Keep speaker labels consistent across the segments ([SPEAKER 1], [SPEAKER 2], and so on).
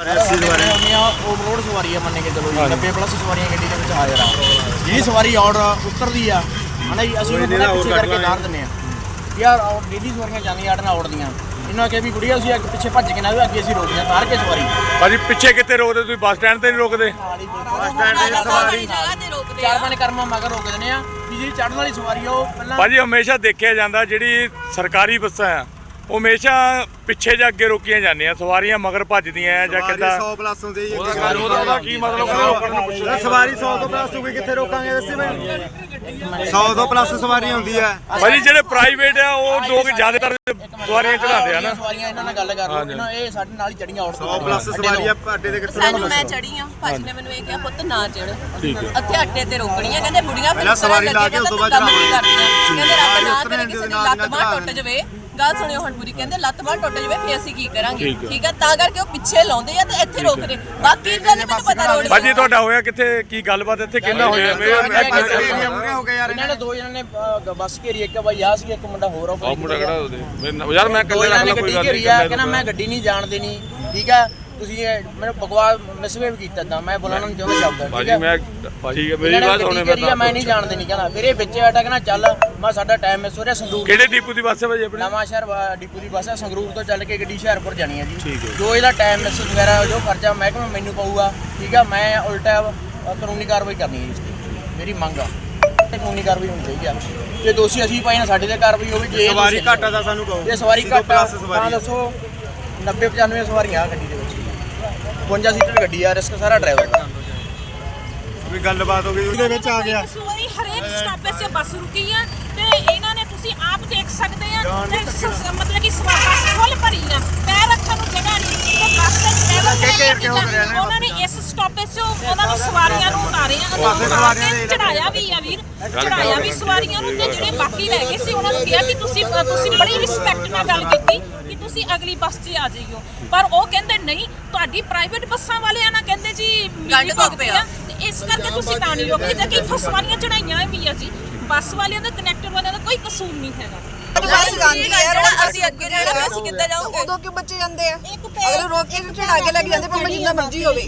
[SPEAKER 1] ਉਹਨੀਆਂ overload ਸਵਾਰੀ ਆ ਮੰਨ ਕੇ ਚਲੋ ਜੀ 90 ਪਲੱਸ ਸਵਾਰੀਆਂ ਗੱਡੀ ਦੇ ਵਿੱਚ ਆ ਜਰਾ ਜਿਹੜੀ ਸਵਾਰੀ ਆਰਡਰ ਉਤਰਦੀ ਆ। ਹਨਾ ਜੀ ਅਸੀਂ ਉਹਨੂੰ ਥੋੜ੍ਹਾ ਪਿੱਛੇ ਕਰਕੇ ਤਾਰ ਦਿੰਦੇ ਆ। ਯਾਰ ਡੇਲੀ ਸਵਾਰੀਆਂ ਜਾਂਦੀਆਂ ਆਟਣਾ ਉੜਦੀਆਂ ਇਹਨਾਂ ਕਿ ਵੀ ਕੁੜੀਆਂ ਅਸੀਂ ਅੱਗੇ ਪਿੱਛੇ ਭੱਜ ਕੇ ਨਾ ਵੀ ਅੱਗੇ ਅਸੀਂ ਰੋਕਦੇ ਆ ਤਾਰ ਕੇ ਸਵਾਰੀ।
[SPEAKER 2] ਭਾਜੀ ਪਿੱਛੇ ਕਿੱਥੇ ਰੋਕਦੇ? ਤੁਸੀਂ ਬੱਸ ਸਟੈਂਡ ਤੇ ਨਹੀਂ ਰੋਕਦੇ?
[SPEAKER 1] ਬੱਸ ਸਟੈਂਡ ਤੇ ਸਵਾਰੀ। ਚਾਰ ਪੰਜ ਕਰਮਾਂ ਮਗਰ ਰੋਕ ਦਿੰਦੇ ਆ। ਵੀ ਜਿਹੜੀ ਚੜਨ ਵਾਲੀ ਸਵਾਰੀ ਆ ਉਹ ਪਹਿਲਾਂ
[SPEAKER 2] ਭਾਜੀ ਹਮੇਸ਼ਾ ਦੇਖਿਆ ਜਾਂਦਾ ਜਿਹੜੀ ਸਰਕਾਰੀ ਬੱਸਾਂ ਆ। ਉਹ ਹਮੇਸ਼ਾ ਪਿੱਛੇ ਜਾ ਅੱਗੇ ਰੋਕੀਆਂ ਜਾਂਦੀਆਂ ਸਵਾਰੀਆਂ ਮਗਰ ਭੱਜਦੀਆਂ ਆ ਜਾਂ ਕਿੱਦਾਂ?
[SPEAKER 3] 100 ਪਲੱਸ ਹੁੰਦੇ ਜੀ
[SPEAKER 2] ਉਹਦਾ ਕੀ ਮਤਲਬ ਰੋਕਣ ਨੂੰ ਪੁੱਛੋ।
[SPEAKER 3] ਸਵਾਰੀ 100 ਤੋਂ ਪਲੱਸ ਹੋਵੇ ਕਿੱਥੇ ਰੋਕਾਂਗੇ ਦੱਸੇ ਮੈਂ 100 ਤੋਂ ਪਲੱਸ ਸਵਾਰੀ ਹੁੰਦੀ ਹੈ।
[SPEAKER 2] ਭਾਜੀ ਜਿਹੜੇ ਪ੍ਰਾਈਵੇਟ ਆ ਉਹ ਲੋਕ ਜ਼ਿਆਦਾਤਰ ਸਵਾਰੀਆਂ ਚੜਾਉਂਦੇ ਆ ਨਾ।
[SPEAKER 1] ਸਵਾਰੀਆਂ ਇਹਨਾਂ ਨਾਲ ਗੱਲ ਕਰ ਲਓ ਇਹਨਾਂ ਇਹ ਸਾਡੇ ਨਾਲ ਹੀ ਚੜੀਆਂ ਆਉਟ
[SPEAKER 3] 100 ਪਲੱਸ ਸਵਾਰੀ ਆ ਅੱਡੇ ਦੇ ਕਿੱਥੇ
[SPEAKER 4] ਸਾਨੂੰ ਮੈਂ ਚੜੀ ਆ ਭਾਜੀ ਨੇ ਮੈਨੂੰ ਇਹ ਕਿਹਾ ਪੁੱਤ ਨਾ ਚੜ ਇੱਥੇ ਅੱਡੇ ਤੇ ਰੋਕਣੀ ਆ। ਕਹਿੰਦੇ ਬੁੜੀਆਂ
[SPEAKER 3] ਪਹਿਲਾਂ
[SPEAKER 4] ਫਿਰ
[SPEAKER 3] ਸਵਾਰੀ ਲਾ
[SPEAKER 4] ਲੱਗੇ
[SPEAKER 3] ਕੇ ਉਸ ਤੋਂ ਬਾਅਦ
[SPEAKER 4] ਕੰਮ ਨਹੀਂ
[SPEAKER 3] ਚੜ੍ਹਾਵਾਂਗੇ।
[SPEAKER 4] ਕਰਦੀਆਂ ਕਹਿੰਦੇ ਰੱਬ ਨਾ
[SPEAKER 3] ਉਤਰਨੇ
[SPEAKER 4] ਕਰੇ ਕਿਸੇ ਦੀ
[SPEAKER 3] ਨਾਲ
[SPEAKER 4] ਲੱਤ
[SPEAKER 3] ਨਾਲ
[SPEAKER 4] ਬਾਂਹ ਟੁੱਟ
[SPEAKER 3] ਚੜ੍ਹਾਵਾਂਗੇ।
[SPEAKER 4] ਜਾਵੇ ਗੱਲ ਸੁਣਿਓ ਹੁਣ ਪੂਰੀ ਕਹਿੰਦੇ ਲੱਤ ਬਾਂਹ ਟੁੱਟ ਜਾਵੇ ਫੇਰ ਅਸੀਂ ਕੀ ਕਰਾਂਗੇ? ਠੀਕ ਆ। ਤਾਂ ਕਰਕੇ ਉਹ ਪਿੱਛੇ ਲਾਉਂਦੇ ਆ ਤੇ ਇੱਥੇ ਰੋਕਦੇ। ਬਾਕੀ ਗੱਲ ਨੀ ਮੈਨੂੰ ਪਤਾ ਰੋਡ
[SPEAKER 2] ਭਾਜੀ ਤੁਹਾਡਾ ਹੋਇਆ ਕਿੱਥੇ? ਕੀ ਗੱਲਬਾਤ ਇੱਥੇ? ਕਿੰਨਾ ਹੋਇਆ?
[SPEAKER 3] ਹੋ
[SPEAKER 1] ਇਹਨਾਂ ਨੇ ਦੋ। ਜਣਾਂ ਨੇ ਅਹ, ਬੱਸ ਘੇਰੀ ਇੱਕ ਬਾਈ ਆ ਸੀ ਇੱਕ ਮੁੰਡਾ ਹੋਰ ਆ
[SPEAKER 2] ਮੁੰਡਾ ਕਿਹੜਾ ਉਹਦੇ? ਯਾਰ ਮੈਂ
[SPEAKER 1] ਦੋ
[SPEAKER 2] ਇਕੱਲੇ
[SPEAKER 1] ਜਣਾਂ ਨੇ
[SPEAKER 2] ਕੋਈ
[SPEAKER 1] ਗੱਡੀ
[SPEAKER 2] ਗੱਲ
[SPEAKER 1] ਘੇਰੀ ਆ
[SPEAKER 2] ਨਹੀਂ
[SPEAKER 1] ਕਹਿੰਦਾ ਮੈਂ ਗੱਡੀ ਨਹੀਂ ਜਾਣ ਦੇਣੀ ਠੀਕ ਆ? ਤੁਸੀਂ ਇਹ ਮੈਨੂੰ ਬਕਵਾਸ ਮਿਸਵੇਵ ਕੀਤਾ ਤਾਂ ਮੈਂ ਬੋਲਣਾ ਨਹੀਂ ਚਾਹੁੰਦਾ ਸ਼ਬਦ ਠੀਕ
[SPEAKER 2] ਭਾਜੀ
[SPEAKER 1] ਆ
[SPEAKER 2] ਮੈਂ ਭਾਜੀ ਮੇਰੀ
[SPEAKER 1] ਇਹਨਾਂ ਨੇ
[SPEAKER 2] ਬਾਤ ਸੁਣੇ
[SPEAKER 1] ਘੇਰੀ ਆ, ਮੈਂ ਨਹੀਂ ਜਾਣ ਦੇਣੀ ਕਹਿੰਦਾ ਫਿਰ ਇਹ ਵਿੱਚ ਬੈਠਾ ਕਹਿੰਦਾ ਚੱਲ ਮੈਂ ਸਾਡਾ ਟਾਈਮ ਮਿਸ ਹੋ ਰਿਹਾ ਸੰਦੂਕ
[SPEAKER 2] ਕਿਹੜੇ ਡਿਪੂ ਦੀ ਬੱਸ ਹੈ ਭਾਜੀ ਆਪਣੀ?
[SPEAKER 1] ਨਵਾਂ ਸ਼ਹਿਰ ਵਾ- ਡਿਪੂ ਦੀ ਬੱਸ ਹੈ ਸੰਗਰੂਰ ਤੋਂ ਚੱਲ ਕੇ ਗੱਡੀ ਹੁਸ਼ਿਆਰਪੁਰ ਜਾਣੀ ਹੈ ਜੀ।
[SPEAKER 2] ਠੀਕ ਹੈ।
[SPEAKER 1] ਜੋ ਇਹਦਾ ਟਾਈਮ ਮਿਸ ਵਗੈਰਾ ਜੋ ਖਰਚਾ ਮਹਿਕਮਾ ਮੈਨੂੰ ਪਊਗਾ ਠੀਕ ਆ ਮੈਂ ਉਲਟਾ ਕਾਨੂੰਨੀ ਕਾਰਵਾਈ ਕਰਨੀ ਹੈ ਜੀ ਇਸ ਤੇ। ਮੇਰੀ ਮੰਗ ਆ। ਤੇ ਕਾਨੂੰਨੀ ਕਾਰਵਾਈ ਹੋਣੀ ਚਾਹੀਦੀ ਆ। ਜੇ ਦੋਸ਼ੀ ਅਸੀਂ ਪਾਈ ਨਾ ਸਾਡੇ ਤੇ ਕਾਰਵਾਈ ਹੋਵੇ ਜੇ
[SPEAKER 3] ਸਵਾਰੀ
[SPEAKER 1] ਦੋਸ਼ੀ
[SPEAKER 3] ਘੱਟ ਤਾਂ ਸਾਨੂੰ ਕਹੋ।
[SPEAKER 1] ਜੇ ਸਵਾਰੀ
[SPEAKER 3] 100
[SPEAKER 1] ਘੱਟ ਆ ਤਾਂ ਦੱਸੋ 90 95 ਸਵਾਰੀਆਂ ਆ ਗੱਡੀ ਦੇ ਵਿੱਚ। 52 ਸੀਟਰ ਗੱਡੀ ਆ ਰਿਸਕ ਸਾਰਾ ਡਰਾਈਵਰ ਦਾ।
[SPEAKER 3] ਵੀ ਗੱਲਬਾਤ ਹੋ ਗਈ ਉਹਦੇ ਵਿੱਚ ਆ ਗਿਆ।
[SPEAKER 5] ਸੋਈ ਹਰੇਕ ਸਟਾਪੇ 'ਤੇ ਬੱਸ ਰੁਕੀ ਆ ਤੇ ਇਹਨਾਂ ਨੇ ਤੁਸੀਂ ਆਪ ਦੇਖ ਸਕਦੇ ਆ ਤੇ ਸ- ਸ- ਮਤਲਬ ਕਿ ਸਵਾ ਬੱਸ ਫੁੱਲ ਭਰੀ ਆ ਪੈਰ ਰੱਖਣ ਨੂੰ ਜਗ੍ਹਾ ਨਹੀਂ। ਤੇ ਬੱਸ ਦੇ ਡਰਾਈਵਰ ਨੇ
[SPEAKER 3] ਕੇ ਹੋ
[SPEAKER 5] ਕੀਤਾ, ਉਹਨਾਂ ਨੇ ਇਸ ਸਟਾਪੇ 'ਚੋਂ ਉਹਨਾਂ ਨੂੰ ਸਵਾਰੀਆਂ ਨੂੰ
[SPEAKER 3] ਪਾਸੇ ਸਵਾਰੀਆਂ ਦੇ
[SPEAKER 5] ਚੜਾਇਆ ਵੀ ਆ ਵੀਰ ਚੜਾਇਆ ਵੀ ਸਵਾਰੀਆਂ ਨੂੰ ਤੇ ਜਿਹੜੇ ਬਾਕੀ ਰਹਿ ਗਏ ਸੀ ਉਹਨਾਂ ਨੂੰ ਕਿਹਾ ਕਿ ਤੁਸੀਂ ਤੁਸੀਂ ਬੜੀ ਰਿਸਪੈਕਟ ਨਾਲ ਗੱਲ ਕੀਤੀ। ਤੁਸੀਂ ਅਗਲੀ ਬੱਸ 'ਚ ਆ ਜਾਈਓ। ਪਰ ਉਹ ਕਹਿੰਦੇ ਨਹੀਂ ਤੁਹਾਡੀ ਪ੍ਰਾਈਵੇਟ ਬੱਸਾਂ ਵਾਲਿਆਂ ਨਾਲ ਕਹਿੰਦੇ ਜੀ
[SPEAKER 4] ਗੰਢ
[SPEAKER 5] ਭੁਗਤ
[SPEAKER 4] ਪਿਆ।
[SPEAKER 5] ਆ। ਤੇ ਇਸ ਕਰਕੇ ਤੁਸੀਂ ਤਾਂ ਨਹੀਂ ਰੋਕੀ ਜੇ ਕਿ ਇੱਥੋਂ ਸਵਾਰੀਆਂ ਚੜਾਈਆਂ ਵੀ ਆ ਜੀ। ਬੱਸ ਵਾਲਿਆਂ ਦਾ ਕਨੈਕਟਰ ਵਾਲਿਆਂ ਦਾ ਕੋਈ ਕਸੂਰ ਨਹੀਂ ਹੈਗਾ।
[SPEAKER 4] ਬੱਸ ਜਾਂਦੀ ਹੈ ਜਿਹੜਾ ਅਸੀਂ ਅੱਗੇ ਜਾਣਾ ਫਿਰ ਅਸੀਂ ਕਿੱਦਾਂ ਜਾਵਾਂਗੇ?
[SPEAKER 6] ਉਦੋਂ ਕਿ ਬੱਚੇ ਜਾਂਦੇ ਆ? ਅਗਲੇ ਰੋਕ ਕੇ ਚੜਾ ਕੇ ਲੈ ਕੇ ਜਾਂਦੇ? ਭਾਵੇਂ ਜਿੰਨਾ ਮਰਜ਼ੀ ਹੋਵੇ।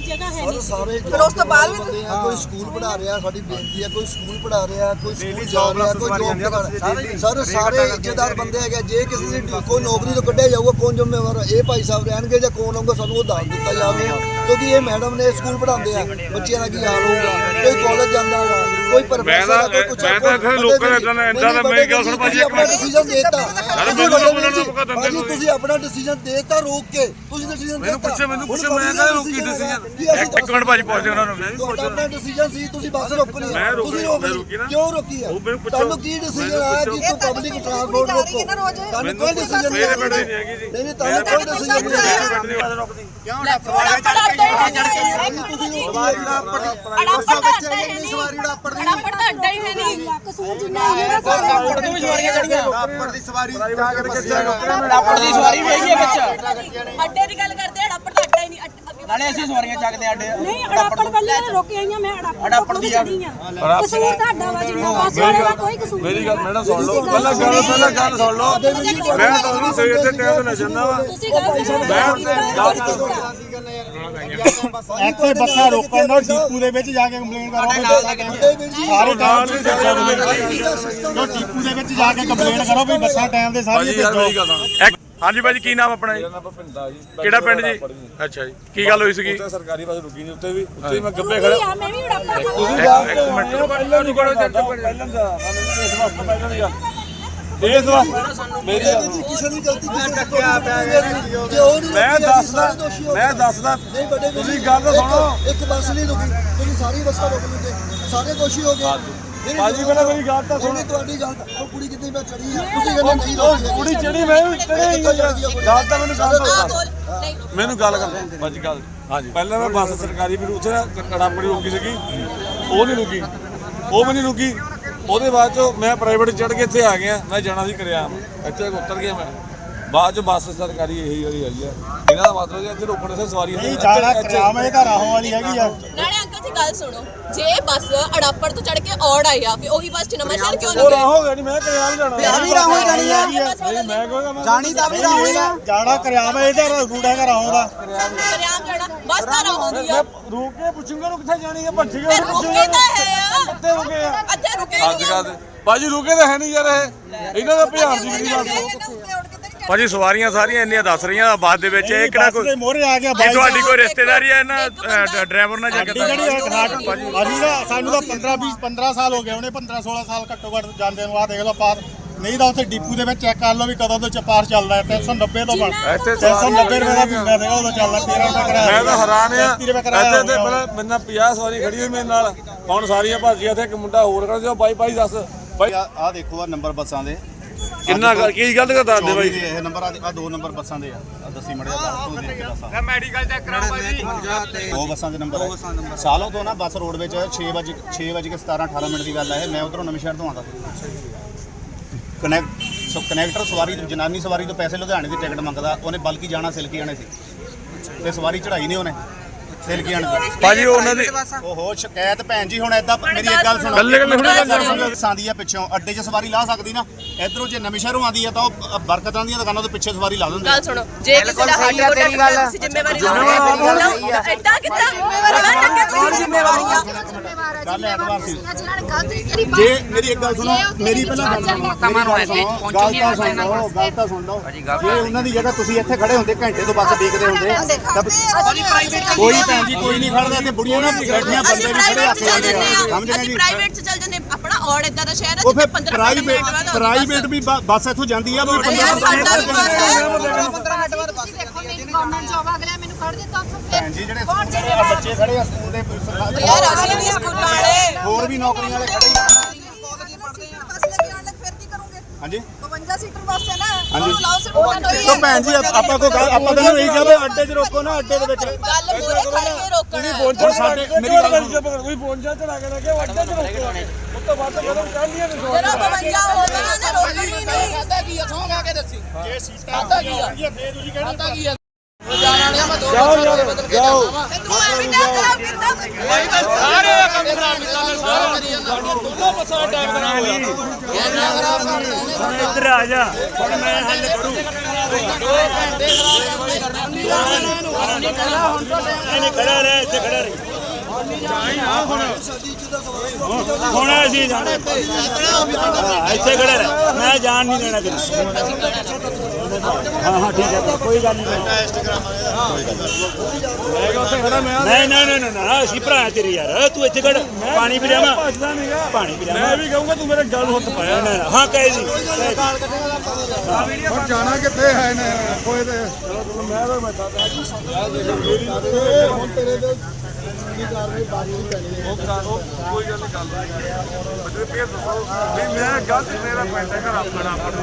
[SPEAKER 7] ਸਾਰੇ
[SPEAKER 6] ਫਿਰ ਉਸ ਤੋਂ ਬਾਅਦ ਵੀ
[SPEAKER 7] ਕੋਈ ਸਕੂਲ ਪੜਾ ਰਿਹਾ ਸਾਡੀ ਬੇਨਤੀ ਹੈ ਕੋਈ ਸਕੂਲ ਪੜਾ ਰਿਹਾ ਕੋਈ ਸਕੂਲ ਜਾ ਰਿਹਾ ਕੋਈ ਜੋਬ। ਸਰ ਸਾਰੇ ਇੱਜ਼ਤਦਾਰ ਬੰਦੇ ਹੈਗੇ ਜੇ ਕਿਸੇ ਦੀ ਕੋਈ ਨੌਕਰੀ ਤੋਂ ਕੱਢਿਆ ਜਾਊਗਾ ਕੌਣ ਜ਼ਿੰਮੇਵਾਰ? ਇਹ ਭਾਈ ਸਾਹਿਬ ਰਹਿਣਗੇ ਜਾਂ ਕੌਣ ਆਊਗਾ ਸਾਨੂੰ ਉਹ ਦੱਸ ਦਿੱਤਾ ਜਾਵੇ। ਕਿਉਂਕਿ ਇਹ ਮੈਡਮ ਨੇ ਸਕੂਲ ਪੜਾਉਂਦੇ ਆ ਬੱਚਿਆਂ ਦਾ ਕੀ ਹਾਲ ਹੋਊਗਾ? ਕੋਈ ਕਾਲਜ ਜਾਂਦਾ ਹੈਗਾ ਕੋਈ ਪ੍ਰੋਫੈਸਰ ਕੋਈ ਕੁਛ
[SPEAKER 2] ਮੈਂ ਤਾਂ ਲੋਕਾਂ ਦਾ ਏਦਾਂ ਦਾ- ਮੇਰੀ ਗੱਲ ਸੁਣ ਭਾਜੀ,
[SPEAKER 7] ਆਪਣਾ ਡਿਸੀਜਨ ਦੇਤਾ।
[SPEAKER 2] ਮੈਨੂੰ ਬੋਲਣ ਦਾ ਮੌਕਾ ਦਿੰਦੇ ਤੁਸੀਂ।
[SPEAKER 7] ਤੁਸੀਂ ਆਪਣਾ ਡਿਸੀਜਨ ਦੇਤਾ ਰੋਕ ਕੇ। ਤੁਸੀਂ ਡਿਸੀਜਨ ਦੇਤਾ।
[SPEAKER 2] ਮੈਨੂੰ ਪੁੱਛੋ, ਮੈਨੂੰ ਪੁੱਛੋ, ਮੈਂ ਕਹਿੰਦਾ ਰੋਕੀ
[SPEAKER 7] ਅਸੀਂ
[SPEAKER 2] ਇੱਕ ਮਿੰਟ ਭਾਜੀ ਪੁੱਛਦੇ ਉਹਨਾਂ ਨੂੰ।
[SPEAKER 7] ਤੁਹਾਡਾ ਆਪਣਾ ਡਿਸੀਜਨ ਸੀ ਤੁਸੀਂ ਬੱਸ
[SPEAKER 2] ਮੈਂ
[SPEAKER 7] ਹੈ
[SPEAKER 2] ਰੋਕੀ-
[SPEAKER 7] ਤੁਸੀਂ ਰੋਕ
[SPEAKER 2] ਮੈਂ
[SPEAKER 7] ਲਈ।
[SPEAKER 2] ਰੋਕੀ ਨਾ।
[SPEAKER 7] ਕਿਉਂ ਰੋਕੀ ਹੈ
[SPEAKER 2] ਉਹ ਮੈਨੂੰ ਪੁੱਛੋ।
[SPEAKER 7] ਤੁਹਾਨੂੰ ਕੀ ਡਿਸੀਜਨ ਆਇਆ ਕਿ ਤੂੰ ਪਬਲਿਕ ਟ੍ਰਾਂਸਪੋਰਟ ਰੋਕੋ? ਤੁਹਾਨੂੰ ਕੋਈ ਡਿਸੀਜਨ ਨਹੀਂ
[SPEAKER 2] ਨਹੀਂ ਹੈਗੀ ਜੀ।
[SPEAKER 7] ਨਹੀਂ ਨਹੀਂ ਤੁਹਾਨੂੰ ਕੋਈ ਡਿਸੀਜਨ ਨਹੀਂ ਆਇਆ।
[SPEAKER 3] ਕਿਉਂ ਸਵਾਰੀ ਚੜ ਕੇ ਚੜ ਕੇ
[SPEAKER 7] ਤੁਸੀਂ
[SPEAKER 3] ਸਵਾਰੀ
[SPEAKER 4] ਅੜਾਪੜ ਦਾ ਅੱਡਾ ਹੀ ਨਹੀਂ।
[SPEAKER 3] ਸਵਾਰੀ ਦਾ ਅੱਪੜ ਦੀ
[SPEAKER 4] ਅੜਾਪੜ ਦਾ ਅੱਡਾ ਹੀ ਹੈ ਨਹੀਂ।
[SPEAKER 5] ਕਸੂਰ ਜਿੰਨਾ
[SPEAKER 1] ਵੀ ਸਵਾਰੀਆਂ ਚੜੀਆਂ
[SPEAKER 3] ਅੱਪੜ ਦੀ ਸਵਾਰੀ ਜਾ ਕੇ ਬੱਸਿਆ
[SPEAKER 1] ਦੀ ਸਵਾਰੀ ਵੀ ਹੈਗੀ ਹੈ ਵਿੱਚ।
[SPEAKER 4] ਅੱਡੇ ਦੀ ਗੱਲ ਕਰਦੇ ਆ ਅੜਾਪੜ ਦਾ ਅੱਡਾ ਹੀ ਨਹੀਂ ਅੱਡ- ਅੱਗੇ
[SPEAKER 1] ਨਾਲੇ ਅਸੀਂ ਸਵਾਰੀਆਂ ਚੱਕਦੇ ਆ ਅੱਡੇ
[SPEAKER 5] ਨਹੀਂ ਅੜਾਪੜ ਪਹਿਲੇ ਰੋਕੇ ਆਈਆਂ ਮੈਂ ਅੜਾਪੜ
[SPEAKER 1] ਅੜਾਪੜ ਦੀ ਆ।
[SPEAKER 5] ਕਸੂਰ ਤੁਹਾਡਾ ਵਾ ਜਿੰਨਾ ਬੱਸ ਵਾਲੇ ਦਾ ਕੋਈ ਕਸੂਰ ਮੇਰੀ ਗੱਲ ਮੈਡਮ ਸੁਣ ਲਓ। ਪਹਿਲਾਂ
[SPEAKER 2] ਗੱਲ ਪਹਿਲਾਂ ਗੱਲ ਸੁਣ ਲਓ। ਮੈਂ ਤੁਹਾਨੂੰ ਸਹੀ ਇੱਥੇ ਟਾਈਮ ਤੇ ਜਾਂਦਾ ਵਾ।
[SPEAKER 5] ਤੁਸੀਂ ਗੱਲ
[SPEAKER 8] ਇੱਥੇ ਬੱਸਾਂ ਰੋਕਣ ਦਾ ਡੀਪੂ ਦੇ ਵਿੱਚ ਜਾ ਕੇ ਕੰਪਲੇਨ ਕਰੋ ਸਾਰੇ ਟਾਈਮ ਤੇ ਜੋ ਡੀਪੂ ਦੇ ਵਿੱਚ ਜਾ ਕੇ ਕੰਪਲੇਨ ਕਰੋ ਵੀ ਬੱਸਾਂ ਟਾਈਮ ਦੇ ਸਾਰੀਆਂ ਭੇਜੋ
[SPEAKER 2] ਇੱਕ- ਹਾਂਜੀ ਭਾਜੀ ਕੀ ਨਾਮ ਆਪਣਾ ਜੀ?
[SPEAKER 9] ਭਿੰਦਾ ਜੀ।
[SPEAKER 2] ਕਿਹੜਾ ਪਿੰਡ ਜੀ? ਅੱਛਾ ਜੀ। ਕੀ ਗੱਲ ਹੋਈ ਸੀਗੀ?
[SPEAKER 9] ਉੱਥੇ ਸਰਕਾਰੀ ਬੱਸ ਰੁਕੀ ਨਹੀਂ ਉੱਤੇ ਵੀ। ਉੱਤੇ ਹੀ ਮੈਂ ਗੱਬੇ ਖੜਾ
[SPEAKER 5] ਮੈਂ ਵੀ
[SPEAKER 2] ਇੱਕ ਇੱਕ ਮਿੰਟ
[SPEAKER 9] ਪਹਿਲਾਂ ਨੂੰ ਇੱਧਰ ਪਹਿਲਾਂ ਦਾ। ਇਸ ਵਾਸਤੇ ਪਹਿਲਾਂ ਦੀ ਗੱਲ। ਇਸ ਵਾਸਤੇ ਮੇਰੀ।
[SPEAKER 7] ਕਿਸੇ ਦੀ ਗਲਤੀ ਕਿਸੇ ਦੀ ਟੱਕਿਆ ਪਿਆ ਨਹੀਂ
[SPEAKER 9] ਮੈਂ ਦੱਸਦਾ। ਮੈਂ ਦੱਸਦਾ।
[SPEAKER 7] ਨਹੀਂ
[SPEAKER 9] ਤੁਸੀਂ ਗੱਲ ਸੁਣੋ।
[SPEAKER 7] ਇੱਕ ਬੱਸ ਨਹੀਂ ਰੁਕੀ। ਤੁਸੀਂ ਸਾਰੀ ਬੱਸਾਂ ਰੋਕ ਲਓਗੇ ਸਾਰੇ ਦੋਸ਼ੀ ਹੋ ਗਏ। ਨਹੀਂ,
[SPEAKER 9] ਭਾਜੀ ਪਹਿਲਾਂ ਮੇਰੀ ਗੱਲ ਤਾਂ ਸੁਣ।
[SPEAKER 7] ਤੁਹਾਡੀ ਗੱਲ ਤਾਂ ਉਹ ਕੁੜੀ ਕਿਤੇ ਮੈਂ ਚੜੀ ਆ? ਤੁਸੀਂ ਕਹਿੰਦੇ ਨਹੀਂ ਹੈਗੀ।
[SPEAKER 9] ਕੁੜੀ ਚੜੀ ਮੈਂ ਵੀ ਚੜੀ ਹੀ ਆ। ਗੱਲ ਤਾਂ ਮੈਨੂੰ ਗੱਲ
[SPEAKER 4] ਆ
[SPEAKER 9] ਦੱਸ।
[SPEAKER 4] ਬੋਲ ਨਹੀਂ
[SPEAKER 9] ਮੈਨੂੰ ਗੱਲ ਕਰ ਭਾਜੀ ਗੱਲ। ਹਾਂਜੀ। ਪਹਿਲਾਂ ਮੈਂ ਬੱਸ ਸਰਕਾਰੀ ਫਿਰ ਉੱਥੇ ਕੜਾਪੜੀ ਰੁਕੀ ਸੀਗੀ। ਉਹ ਨਹੀਂ ਰੁਕੀ। ਉਹ ਵੀ ਨਹੀਂ ਰੁਕੀ। ਉਹਦੇ ਬਾਅਦ ਚੋਂ ਮੈਂ ਪ੍ਰਾਈਵੇਟ ਚੜ ਕੇ ਇੱਥੇ ਆ ਗਿਆ। ਮੈਂ ਜਾਣਾ ਸੀ ਕਰਿਆ ਇੱਥੇ ਉਤਰ ਗਿਆ ਮੈਂ। ਬਾਅਦ ਚ ਬੱਸ ਸਰਕਾਰੀ ਇਹੀ ਵਾਲੀ ਆਈ ਆ। ਇਹਨਾਂ ਦਾ ਮਤਲਬ ਹੈ ਇੱਥੇ ਰੋਕਣ ਸੇ ਸਵਾਰੀ
[SPEAKER 8] ਨਹੀਂ ਜਾਣਾ ਕਰਾਮ ਇਹ ਤਾਂ ਰਾਹੋਂ ਵਾਲੀ ਹੈਗੀ ਆ।
[SPEAKER 4] ਨਾਲੇ ਗੱਲ ਸੁਣੋ। ਜੇ ਬੱਸ ਅੜਾਪੜ ਤੋਂ ਚੜ ਕੇ ਔੜ ਆਈ ਆ ਫਿਰ ਉਹੀ ਬੱਸ ਚ ਨਵਾਂ ਸ਼ਹਿਰ ਕਿਉਂ
[SPEAKER 9] ਉਹ
[SPEAKER 4] ਨਹੀਂ
[SPEAKER 9] ਰਾਹ ਹੋ ਗਿਆ ਨਹੀਂ ਮੈਂ ਕਰਿਆ ਨਹੀਂ ਜਾਣਾ।
[SPEAKER 8] ਵੀ ਰਾਹੋਂ ਜਾਣੀ ਆ।
[SPEAKER 9] ਨਹੀਂ ਮੈਂ ਕਹਾਂਗਾ ਮੈਂ
[SPEAKER 8] ਜਾਣੀ। ਤਾਂ ਵੀ ਰਾਹੋਂ ਹੀ ਆ। ਜਾਣਾ ਕਰਾਮ ਇਹ ਤਾਂ ਰੂਟ ਹੈਗਾ ਰਾਹੋਂ ਦਾ।
[SPEAKER 4] ਕਰਿਆਮ ਜਾਣਾ। ਰਸਤਾ ਨਾ ਹੁੰਦੀ ਆ।
[SPEAKER 9] ਰੋਕ ਕੇ ਪੁੱਛੂੰਗਾ ਨੂੰ ਕਿੱਥੇ ਜਾਣੀ ਹੈ ਭੱਜ
[SPEAKER 4] ਤੇ ਰੁਕੇ ਤਾਂ ਹੈ ਆ।
[SPEAKER 9] ਕਿੱਥੇ ਰੁਕੇ ਆ?
[SPEAKER 4] ਅੱਧੇ ਰੁਕੇ
[SPEAKER 9] ਅੱਜ ਕੱਲ ਬਾਜੀ ਰੁਕੇ ਤਾਂ ਹੈ ਨਹੀਂ ਯਾਰ ਇਹ। ਇਹਨਾਂ ਦਾ ਭਿਆਨ ਦੀ ਜਿਹੜੀ ਗੱਲ
[SPEAKER 2] ਭਾਜੀ ਸਵਾਰੀਆਂ ਸਾਰੀਆਂ ਇੰਨੀਆਂ ਦੱਸ ਰਹੀਆਂ ਬਾਅਦ ਦੇ ਵਿੱਚ ਇਹ ਕਿਹੜਾ
[SPEAKER 8] ਦੇ
[SPEAKER 2] ਕੋਈ
[SPEAKER 8] ਮੋਹਰੇ ਆ ਗਿਆ
[SPEAKER 2] ਇਹ
[SPEAKER 8] ਬਾਈ
[SPEAKER 2] ਤੁਹਾਡੀ ਕੋਈ ਰਿਸ਼ਤੇਦਾਰੀ ਹੈ ਇਹਨਾਂ ਡਰਾਈਵਰ ਨਾਲ ਜਾ ਕੇ
[SPEAKER 8] ਗੱਡੀ ਜਿਹੜੀ ਅਸੀਂ ਤਾਂ ਸਾਨੂੰ ਤਾਂ 15 20 15 ਸਾਲ ਹੋ ਗਏ ਉਹਨੇ 15 16 ਸਾਲ ਘੱਟੋ ਘੱਟ ਜਾਂਦੇ ਨੂੰ ਆ ਦੇਖ ਲਓ ਪਾਰ ਨਹੀਂ ਤਾਂ ਉੱਥੇ ਡਿਪੂ ਦੇ ਵਿੱਚ ਚੈੱਕ ਕਰ ਲਓ ਵੀ ਕਦੋਂ ਤੋਂ ਚਪਾਰ ਚੱਲਦਾ ਹੈ 390 ਤੋਂ ਬਣ
[SPEAKER 9] ਇੱਥੇ
[SPEAKER 8] 390 ਰੁਪਏ ਦਾ ਮਹੀਨਾ ਸੀਗਾ ਉਦੋਂ ਚੱਲਦਾ 13 ਰੁਪਏ ਕਰਾਇਆ
[SPEAKER 9] ਮੈਂ ਤਾਂ ਹੈਰਾਨ ਆ।
[SPEAKER 8] 33 ਰੁਪਏ ਕਰਾਇਆ
[SPEAKER 9] ਇੱਥੇ ਤੇ ਮੈਨਾਂ 50 ਸਵਾਰੀ ਖੜੀ ਹੋਈ ਮੇਰੇ ਨਾਲ ਹੁਣ ਸਾਰੀਆਂ ਭੱਜ ਗਿਆ ਇੱਥੇ ਇੱਕ ਮੁੰਡਾ ਹੋਰ ਖੜਾ ਸੀ ਬਾਈ ਬਾਈ ਦੱਸ। ਬਾਈ
[SPEAKER 10] ਆ ਦੇਖੋ ਆ ਨੰਬਰ ਬੱਸਾਂ ਦੇ।
[SPEAKER 9] ਕਿੰਨਾ ਕੀ ਗੱਲ ਕਰ ਦੱਸ ਦੇ
[SPEAKER 10] 24 ਦੇ ਇਹ ਨੰਬਰ ਆ ਦੋ ਨੰਬਰ ਬੱਸਾਂ ਦੇ ਆ। ਆਹ ਦੱਸੀ ਮੜਿਆ ਤੂੰ ਦੇਖ ਕੇ ਦੱਸ।
[SPEAKER 2] ਮੈਡੀਕਲ ਚੈੱਕ ਕਰਾਓ ਭਾਜੀ
[SPEAKER 10] ਦੋ ਬੱਸਾਂ ਦੇ ਨੰਬਰ ਹੈ ਸਾਲੋਂ ਤੋਂ ਨਾ ਬੱਸ ਰੋਡ ਵਿੱਚ 6 ਵਜੇ 6 ਵਜੇ ਕੇ 17 18 ਮਿੰਟ ਦੀ ਗੱਲ ਹੈ ਮੈਂ ਉਧਰੋਂ ਨਵੇਂ ਸ਼ਹਿਰ ਤੋਂ ਆਉਂਦਾ। ਕਨੈਕਟ ਸੋ ਕਨੈਕਟਰ ਸਵਾਰੀ ਜਨਾਨੀ ਸਵਾਰੀ ਤੋਂ ਪੈਸੇ ਲੁਧਿਆਣੇ ਦੀ ਟਿਕਟ ਮੰਗਦਾ। ਉਹਨੇ ਬਲਕਿ ਜਾਣਾ ਸਿਲਕੀ ਆਣੇ ਸੀ। ਤੇ ਸਵਾਰੀ ਚੜਾਈ ਨਹੀਂ ਉਹਨੇ। ਸਿਲਕੀ ਦੀ
[SPEAKER 2] ਭਾਜੀ ਉਹਨਾਂ ਦੀ
[SPEAKER 10] ਓਹੋ ਸ਼ਿਕਾਇਤ ਭੈਣ ਜੀ ਹੁਣ ਏਦਾਂ ਮੇਰੀ ਇੱਕ ਗੱਲ ਸੁਣੋ।
[SPEAKER 2] ਗੱਲੇ ਗੱਲੇ
[SPEAKER 10] ਸੁਣੋ ਸਾਂਦੀ ਆ ਪਿੱਛੋਂ ਅੱਡੇ 'ਚ ਸਵਾਰੀ ਲਾ ਸਕਦੀ ਨਾ ਇਧਰੋਂ ਜੇ ਨਵੇਂ ਸ਼ਹਿਰੋਂ ਆਉਂਦੀ ਆ ਤਾਂ ਉਹ ਬਰਕਤਾਂ ਦੀਆਂ ਦੁਕਾਨਾਂ ਤੋਂ ਪਿੱਛੇ ਸਵਾਰੀ ਲਾ ਦਿੰਦੇ।
[SPEAKER 4] ਗੱਲ ਸੁਣੋ ਜੇ ਕਿਸੇ ਦਾ ਕੋਟਾ ਟੁੱਟਦਾ ਤੁਸੀਂ ਜ਼ਿੰਮੇਵਾਰੀ ਲਓਗੇ ਐਦਾਂ ਕਿੱਦਾਂ?
[SPEAKER 10] ਕੱਲ ਐਤਵਾਰ ਸੀ। ਜੇ ਮੇਰੀ ਇੱਕ ਗੱਲ ਸੁਣੋ ਮੇਰੀ ਪਹਿਲਾਂ ਗੱਲ ਸੁਣੋ ਮੇਰੀ ਗੱਲ ਸੁਣੋ ਗੱਲ ਤਾਂ ਸੁਣ ਲਓ ਗੱਲ ਤਾਂ ਸੁਣ ਲਓ। ਜੇ ਉਹਨਾਂ ਦੀ ਜਗ੍ਹਾ ਤੁਸੀਂ ਇੱਥੇ ਖੜੇ ਹੁੰਦੇ ਘੰਟੇ ਤੋਂ ਬੱਸ ਦੇਖਦੇ ਹੁੰਦੇ ਤਾਂ ਕੋਈ ਭੈਣ ਜੀ ਕੋਈ ਨਹੀਂ ਖੜਦਾ ਇੱਥੇ ਬੁੜੀਆਂ ਨਾ ਬੈਠੀਆਂ ਬੰਦੇ ਵੀ ਖੜੇ ਹੱਥ ਜਾਂਦੇ ਆ ਸਮਝ ਗਏ
[SPEAKER 4] ਅਸੀਂ
[SPEAKER 10] ਜੀ
[SPEAKER 4] ਪ੍ਰਾਈਵੇਟ ਚ ਚੱਲ ਜਾਂਦੇ ਆਪਣਾ ਔੜ ਇਦਾਂ ਦਾ ਸ਼ਹਿਰ ਹੈ
[SPEAKER 10] ਉਹ ਫਿਰ
[SPEAKER 4] ਜਿੱਥੇ 15
[SPEAKER 10] ਪ੍ਰਾਈਵੇਟ ਪ੍ਰਾਈਵੇਟ ਵੀ ਬ- ਬੱਸ ਇੱਥੋਂ ਜਾਂਦੀ ਆ
[SPEAKER 4] ਬੱਸ ਹੈ ਭੈਣ
[SPEAKER 10] ਜੀ ਜਿਹੜੇ ਸਕੂਲ ਆ ਬੱਚੇ ਖੜੇ ਆ ਸਕੂਲ ਦੇ ਸਰਕਾਰੀ
[SPEAKER 4] ਯਾਰ ਅਸੀਂ ਵੀ ਸਕੂਲਾਂ ਵਾਲੇ।
[SPEAKER 10] ਹੋਰ ਵੀ ਨੌਕਰੀਆਂ ਵਾਲੇ ਖੜੇ ਆ।
[SPEAKER 6] ਫਿਰ ਕੀ ਕਰੋਗੇ
[SPEAKER 10] ਹਾਂਜੀ?
[SPEAKER 6] 52 ਸੀਟਰ ਬੱਸ ਹੈ ਨਾ
[SPEAKER 10] ਹਾਂਜੀ।
[SPEAKER 6] ਉਹ ਲਾਓ ਸਿਰ ਉਹਨਾਂ ਨੂੰ
[SPEAKER 10] ਤਾਂ ਭੈਣ ਜੀ ਆਪ- ਆਪਾਂ ਕੋ ਗੱਲ ਆਪਾਂ ਤਾਂ ਇਹੀ ਕਿਹਾ ਵੀ ਅੱਡੇ 'ਚ ਰੋਕੋ ਨਾ ਅੱਡੇ ਦੇ ਵਿੱਚ।
[SPEAKER 4] ਗੱਲ ਮੋਰੇ ਖੜ ਕੇ ਰੋਕਣਾ
[SPEAKER 10] ਹੁਣ ਸਾਡੇ ਮੇਰੀ ਗੱਲ ਸੁਣੋ।
[SPEAKER 9] ਕੋਈ ਪਹੁੰਚਾ ਚੜਾ ਕੇ ਲੱਗੇ ਵੱਡੇ ਚ ਰੋਕੋ। ਉਸ ਤੋਂ ਬਾਅਦ ਕਦੋਂ ਕਹਿੰਦੀਆਂ ਨੇ
[SPEAKER 4] ਜਦੋਂ 52 ਹੋ ਜਾਣਾ ਤੇ ਰੋਕਣੀ ਨਹੀਂ।
[SPEAKER 9] ਜਾਓ ਯਾਰ ਜਾਓ
[SPEAKER 4] ਤੇ ਤੂੰ ਐਵੇਂ ਨਾ ਕਰਾਓ ਕਿੱਦਾਂ
[SPEAKER 2] ਇੱਧਰ ਆ ਜਾ। ਹੁਣ ਮੈਂ ਹੱਲ ਕਰੂ। ਨਹੀਂ ਖੜਾ ਰਹਿ ਇੱਥੇ ਖੜਾ ਰਹਿ। ਹੁਣ। ਅਸੀਂ ਜਾਣਾ। ਇੱਥੇ ਖੜਾ ਰਹਿ। ਮੈਂ ਜਾਣ ਨਹੀਂ ਦੇਣਾ ਤੈਨੂੰ ਹਾਂ ਹਾਂ ਠੀਕ ਹੈ। ਕੋਈ ਗੱਲ ਨਹੀਂ। ਨਹੀਂ ਨਹੀਂ ਨਹੀਂ ਨਹੀਂ ਨਾ ਅਸੀਂ ਭਰਾ ਤੇਰੇ ਯਾਰ। ਤੂੰ ਇੱਥੇ ਖੜ। ਪਾਣੀ ਪੀ ਲਿਆਵਾਂ। ਪਾਣੀ ਪੀ ਲਿਆਵਾਂ।
[SPEAKER 9] ਮੈਂ ਵੀ ਕਹੂੰਗਾ ਤੂੰ ਮੇਰੇ ਗੱਲ ਹੱਥ ਪਾਇਆ।
[SPEAKER 2] ਨਾ, ਨਾ, ਹਾਂ ਕਹਿ ਦੀ
[SPEAKER 3] ਹੁਣ ਜਾਣਾ ਕਿੱਥੇ ਹੈ ਨੇ ਕੋਈ ਤੇ ਹੁਣ ਤੇਰੇ ਤੇ ਕੀ ਕਾਰਵਾਈ ਬਾਕੀ ਪੈਣੀ ਹੈ
[SPEAKER 9] ਕੋਈ ਗੱਲ ਨਹੀਂ ਗੱਲ ਬੱਚੇ ਫੇਰ ਦੱਸੋ। ਵੀ ਮੈਂ ਗਲਤ ਮੇਰਾ ਪੈਂਦਾ ਘਰ ਆਪਣਾ। ਆਪਣਾ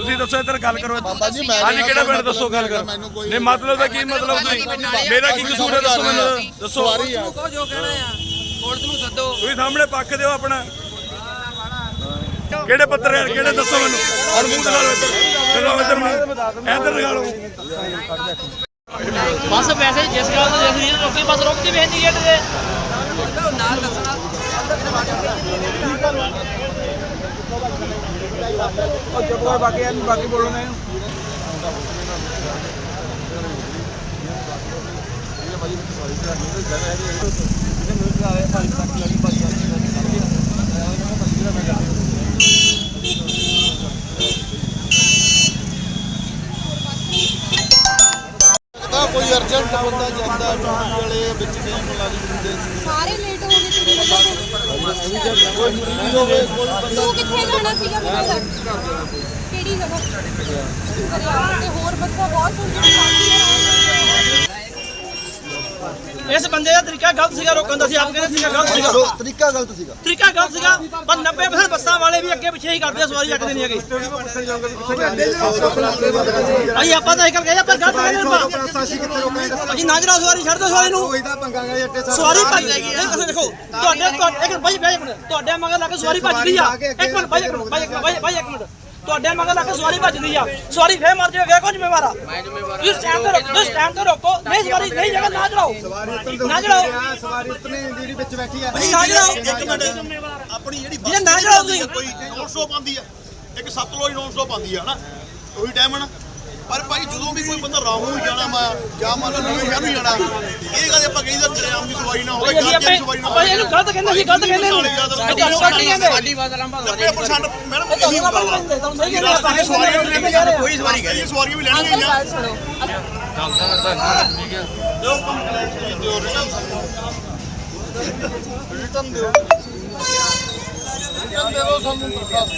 [SPEAKER 2] ਤੁਸੀਂ ਦੱਸੋ ਇੱਧਰ ਗੱਲ ਕਰੋ ਇੱਧਰ।
[SPEAKER 3] ਜੀ, ਮੈਂ
[SPEAKER 2] ਹਾਂਜੀ ਕਿਹੜਾ ਪਿੰਡ ਦੱਸੋ ਗੱਲ ਕਰੋ।
[SPEAKER 3] ਮੈਨੂੰ ਕੋਈ-
[SPEAKER 2] ਨਹੀਂ ਮਤਲਬ ਦਾ ਕੀ ਮਤਲਬ ਤੁਸੀਂ? ਮੇਰਾ ਕੀ ਕਸੂਰ ਹੈ ਦੱਸੋ ਮੈਨੂੰ ਦੱਸੋ।
[SPEAKER 3] ਸਵਾਰੀ ਆ।
[SPEAKER 2] ਤੁਸੀਂ ਸਾਹਮਣੇ ਪੱਖ ਦਿਓ ਆਪਣਾ। ਕਿਹੜੇ ਪੱਤਰ ਹੈ? ਕਿਹੜੇ ਦੱਸੋ ਮੈਨੂੰ? ਹੁਣ ਮੂੰਹ ਲਓ ਇੱਧਰ। ਇੱਧਰ ਮੂੰਹ ਇੱਧਰ ਦਿਖਾ ਲਓ।
[SPEAKER 11] ਬਸ ਵੈਸੇ ਜਿਸ ਗੱਲ ਤੋਂ ਦੇਖਦੀ ਹੈ ਰੋਕੀ ਬਸ ਰੋਕਦੀ ਵੇ ਇੰਡੀਕੇਟ ਦੇ
[SPEAKER 3] ਤਾਂ ਕੋਈ ਅਰਜੈਂਟ ਬੰਦਾ ਜਾਂਦਾ ਡਿਊਟੀ ਵਾਲੇ ਵਿੱਚ ਨਹੀਂ ਮੁਲਾਜ਼ਮ ਹੁੰਦੇ
[SPEAKER 6] ਸਾਰੇ ਲੇਟ ਹੋ ਗਏ ਤੇਰੇ
[SPEAKER 3] ਕੋਈ ਮਰੀਜ਼ ਹੋਵੇ ਕੋਈ ਬੰਦਾ
[SPEAKER 6] ਤੂੰ ਕਿੱਥੇ ਜਾਣਾ ਸੀਗਾ ਮੈਨੂੰ ਦੱਸ ਕਿਹੜੀ ਜਗ੍ਹਾ? ਤੇ ਹੋਰ ਬੱਸਾਂ ਬਹੁਤ ਸੁਣ ਕੇ
[SPEAKER 11] ਇਸ ਬੰਦੇ ਦਾ ਤਰੀਕਾ ਗਲਤ ਸੀਗਾ ਰੋਕਣ ਦਾ ਸੀ ਆਪ ਕਹਿੰਦੇ ਸੀਗਾ ਗਲਤ ਸੀਗਾ।
[SPEAKER 7] ਤਰੀਕਾ ਗਲਤ ਸੀਗਾ।
[SPEAKER 11] ਤਰੀਕਾ ਗਲਤ ਸੀਗਾ ਪਰ 90% ਬੱਸਾਂ ਵਾਲੇ ਵੀ ਅੱਗੇ ਪਿੱਛੇ ਹੀ ਕਰਦੇ ਆ, ਸਵਾਰੀ ਚੱਕਦੇ ਨਹੀਂ ਹੈਗੇ। ਭਾਈ ਆਪਾਂ ਤਾਂ ਇਹ ਕਰ ਗਏ ਆਪਾਂ ਗਲਤ ਕਹਿੰਦੇ ਆਪਾਂ।
[SPEAKER 12] ਅਸੀਂ ਕਿੱਥੇ
[SPEAKER 11] ਅਸੀਂ ਨਾ ਜਰਾ ਸਵਾਰੀ ਛੱਡ ਦਿਓ ਸਵਾਰੀ ਨੂੰ।
[SPEAKER 12] ਜੱਟੇ ਸਾਹਿਬ
[SPEAKER 11] ਸਵਾਰੀ ਭੱਜ ਜਾਏਗੀ ਇਹ ਦੇਖੋ ਤੁਹਾਡੇ ਤੁਹਾਡੇ ਇੱਕ ਭਾਈ ਭਾਈ ਇੱਕ ਮਿੰਟ। ਤੁਹਾਡੇ ਮਗਰ ਲੱਗ ਕੇ ਸਵਾਰੀ ਭੱਜਦੀ ਆ। ਇੱਕ ਮਿੰਟ ਭਾਈ ਇੱਕ ਮਿੰਟ ਭਾਈ ਇੱਕ ਮਿੰਟ, ਭਾਈ ਭਾਈ ਇੱਕ ਮਿੰਟ। ਤੁਹਾਡੇ ਮਗਰ ਲੱਗ ਕੇ ਸਵਾਰੀ ਭੱਜਦੀ ਆ। ਸਵਾਰੀ ਫੇਰ ਮਰ ਜਾਵੇ ਫੇਰ ਕੌਣ ਜ਼ਿੰਮੇਵਾਰ ਆ? ਮੈਂ ਜ਼ਿੰਮੇਵਾਰ ਤੁਸੀਂ ਸਟੈਂਡ ਤੇ ਰੋਕੋ ਤੁਸੀਂ ਸਟੈਂਡ ਤੇ ਰੋਕੋ। ਨਹੀਂ ਸਵਾਰੀ ਨਹੀਂ ਜਗ੍ਹਾ ਨਾ ਚੜਾਓ। ਨਾ ਚੜਾਓ।
[SPEAKER 12] ਸਵਾਰੀ ਉਤਨੇ ਜਿਹੜੀ ਵਿੱਚ ਬੈਠੀ ਆ।
[SPEAKER 11] ਨਾ ਚੜਾਓ।
[SPEAKER 3] ਇੱਕ ਮਿੰਟ। ਆਪਣੀ ਜਿਹੜੀ
[SPEAKER 11] ਜੇ ਨਾ ਚੜਾਓ
[SPEAKER 3] ਕੋਈ ਨੌਨ ਸਟਾਪ ਆਉਂਦੀ ਆ ਇੱਕ ਸਤਲੁਜ ਨੌਨ ਸਟਾਪ ਆਉਂਦੀ ਆ ਹਨਾ? ਉਹੀ ਟਾਈਮ ਹੈ ਨਾ। ਪਰ ਭਾਈ ਜਦੋਂ ਵੀ ਕੋਈ ਬੰਦਾ ਰਾਮੂ ਨੂੰ ਜਾਣਾ ਵਾ ਜਾਂ ਮੰਨ ਲਓ ਨਵੇਂ ਸ਼ਹਿਰ ਨੂੰ ਜਾਣਾ ਇਹ ਕਦੇ ਆਪਾਂ ਕਹਿੰਦੇ ਤੇਰੇ ਆਮ ਦੀ ਸਵਾਰੀ ਨਾ ਹੋਵੇ ਗੱਡੀ ਦੀ ਸਵਾਰੀ ਨਾ
[SPEAKER 11] ਆਪਾਂ ਇਹਨੂੰ ਗਲਤ ਕਹਿੰਦੇ ਸੀ ਗਲਤ ਕਹਿੰਦੇ ਨਹੀਂ ਤੁਹਾਨੂੰ ਗਲਤ ਕਹਿੰਦੇ
[SPEAKER 1] ਸਾਡੀ ਬਾਤ ਲੰਬਾ
[SPEAKER 3] 90% ਮੈਡਮ ਇਹੀ
[SPEAKER 11] ਗਲਤ
[SPEAKER 3] ਹੁੰਦਾ ਵਾ
[SPEAKER 11] ਕਹਿੰਦੇ ਤੁਹਾਨੂੰ ਸਹੀ ਕਹਿੰਦੇ
[SPEAKER 3] ਰਸਤੇ
[SPEAKER 11] ਆਪਾਂ
[SPEAKER 3] ਦੀ ਸਵਾਰੀ
[SPEAKER 11] ਸਵਾਰੀ ਕਹਿ ਰਹੇ
[SPEAKER 1] ਕੋਈ ਸਵਾਰੀ
[SPEAKER 3] ਇਹ ਸਵਾਰੀਆਂ ਵੀ ਲੈਣੀਆਂ ਹੀ। ਆ
[SPEAKER 4] ਸੁਣੋ।
[SPEAKER 3] ਜੋ ਕੰਪਲੇਂਟ ਦਿਓ। ਰਿਟਰਨ ਦਿਓ ਰਿਟਰਨ ਦਿਓ ਸਾਨੂੰ ਦਰਖਾਸਤ